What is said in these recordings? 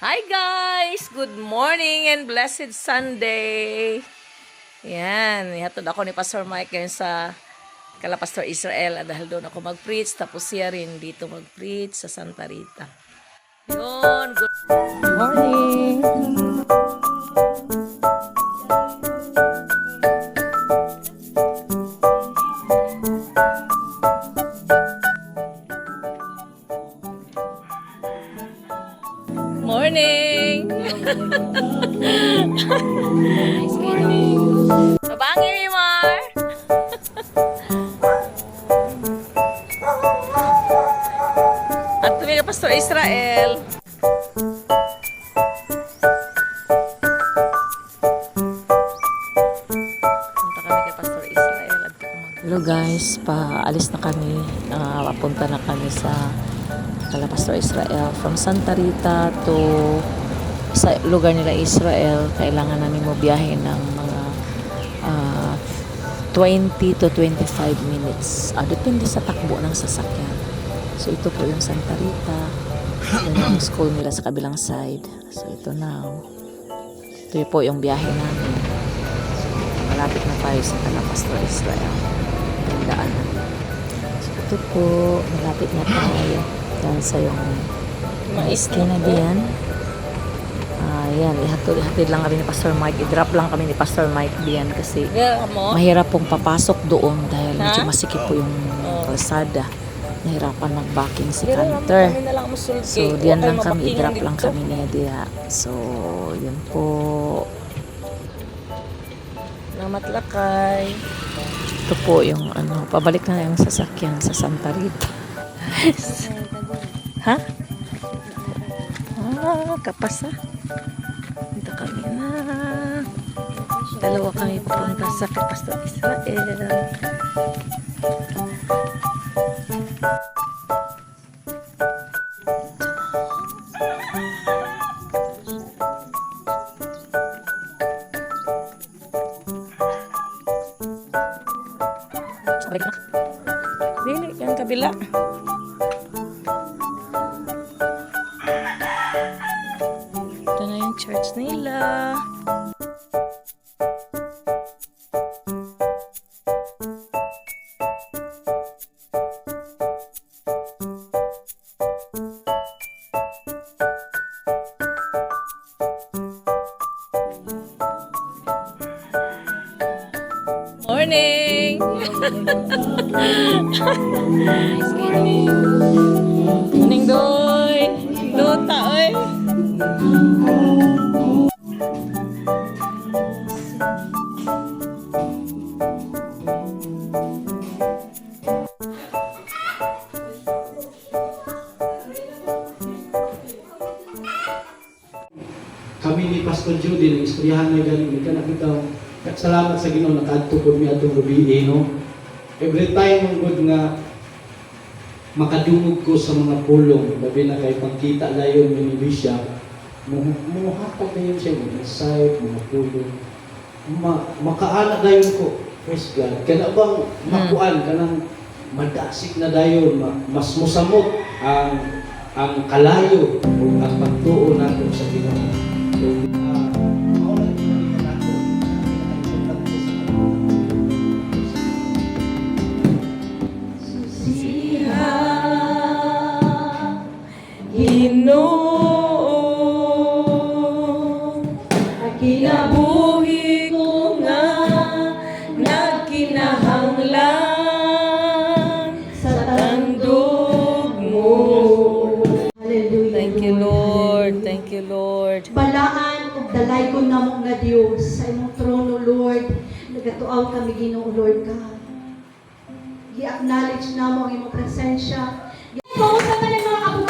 Hi guys! Good morning and blessed Sunday! Yan, ihatod ako ni Pastor Mike ngayon sa kala Pastor Israel ah, dahil doon ako mag-preach tapos siya rin dito mag-preach sa Santa Rita. Yun, good morning! Morning! nice morning! Mabangi, Mimar! At tumiga Pastor Israel. Hello guys, paalis na kami. Papunta na kami sa Pastor Israel. From Santa Rita to sa lugar nila Israel, kailangan namin mo biyahe ng mga ah, 20 to 25 minutes. Ah, depende sa takbo ng sasakyan. So ito po yung Santa Rita. Yan yung school nila sa kabilang side. So ito now. Ito po yung biyahe namin. Malapit na tayo sa kala Pastor Israel. Yung daanan. So ito po, malapit na tayo. Yan sa yung mais na diyan. Ah, yan, ihatid, lang kami ni Pastor Mike. I-drop lang kami ni Pastor Mike diyan kasi mahirap pong papasok doon dahil Ha? medyo masikip po yung Oh. kalsada. Nahirapan mag-backing si Canter. So, diyan lang kami, i-drop lang kami niya diya. So, yun po. Namatlakay. Ito po yung ano, pabalik na yung sasakyan sa Santa Rita. ha? Ah, kapasa. Dito kami na. Dalawa kami papunta sa kay Pastor Israel. Balik na. Dili, yung kabila. Morning, Doy! Dota, oy! kami ni Pastor Judy, ng istoryahan na galing, nakita, salamat sa Ginoo nakadto po mi atong gabi eh, no? Every time ang good nga makadungog ko sa mga pulong, labi na kay pagkita layon ni Bishop, muhatag na yun siya, mga insight, mga pulong, ma makaana dayon ko, praise God, kana bang makuan, kanang madasik na dayon, ma mas musamot ang ang kalayo o ang pagtuo nato sa Ginoo. Nagatuaw kami Ginoo Lord God. Gi-acknowledge namo ang imong presensya. Pausa ka ng mga abogado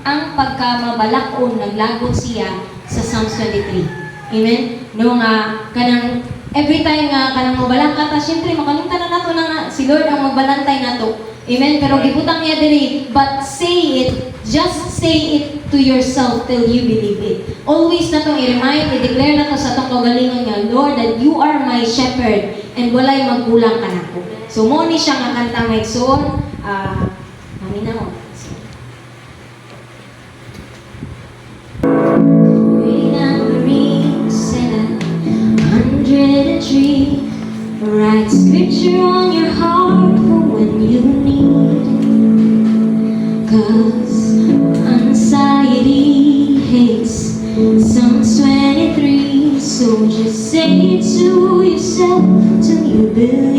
Ang pagkamabalakon naglago siya sa Psalms 23. Amen. No nga kanang every time nga kanang mabalang ka ta syempre makalimtan na nato na nga si Lord ang magbalantay nato. Amen. Pero gibutang niya diri but say it just say it to yourself till you believe it. Always na tong i-remind, i-declare na to sa tong kagalingon nga, Lord, that you are my shepherd and walay magkulang ka nako. So mo ni siya nga kanta may son, ah, Paminaw. Scripture on your heart for when you need. Cause anxiety hates Psalms 23. So just say it to yourself till you believe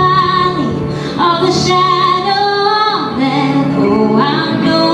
valley of the shadow of death, oh, I know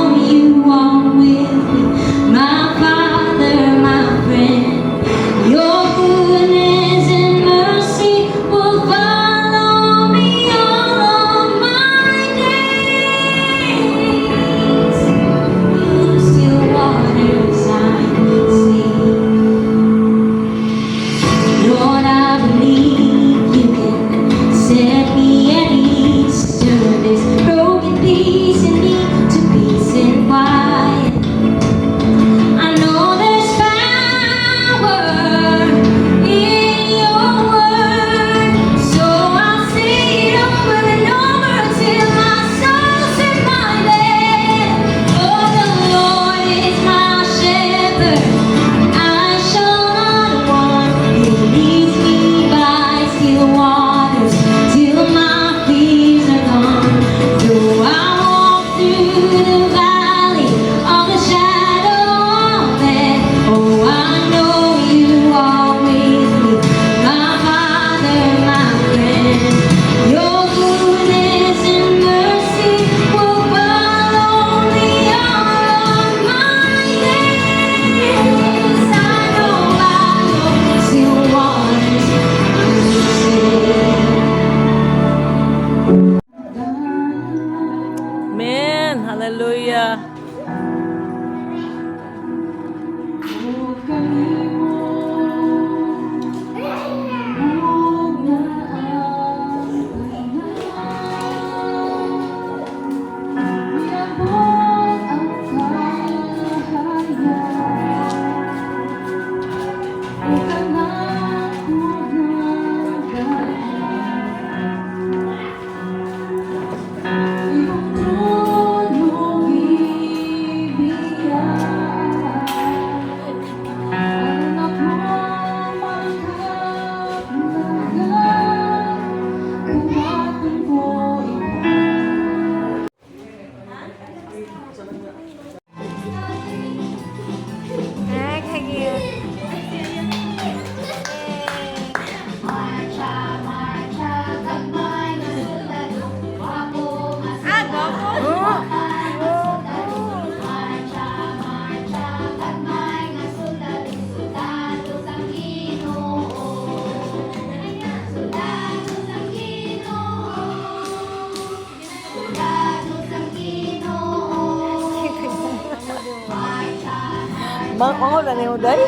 manghod na niyo day?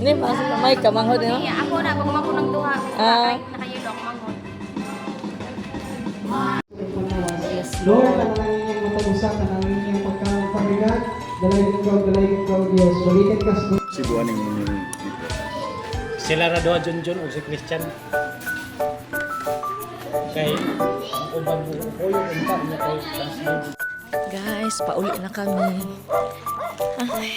Ni mas may ka manghod niyo. Iya, ako na pag ako ng duha. Ah. Nakayulo ako manghod. Lord, ang nangingin matag-usap, ang nangingin pagkapabigat, dalay ikaw, dalay ikaw, Diyos. Balikan ka sa Cebuan yang ini. sila ra doa Junjun o si Christian kay ang uban mo ko yung unta niya kay translate Guys, pauli na kami. Ay.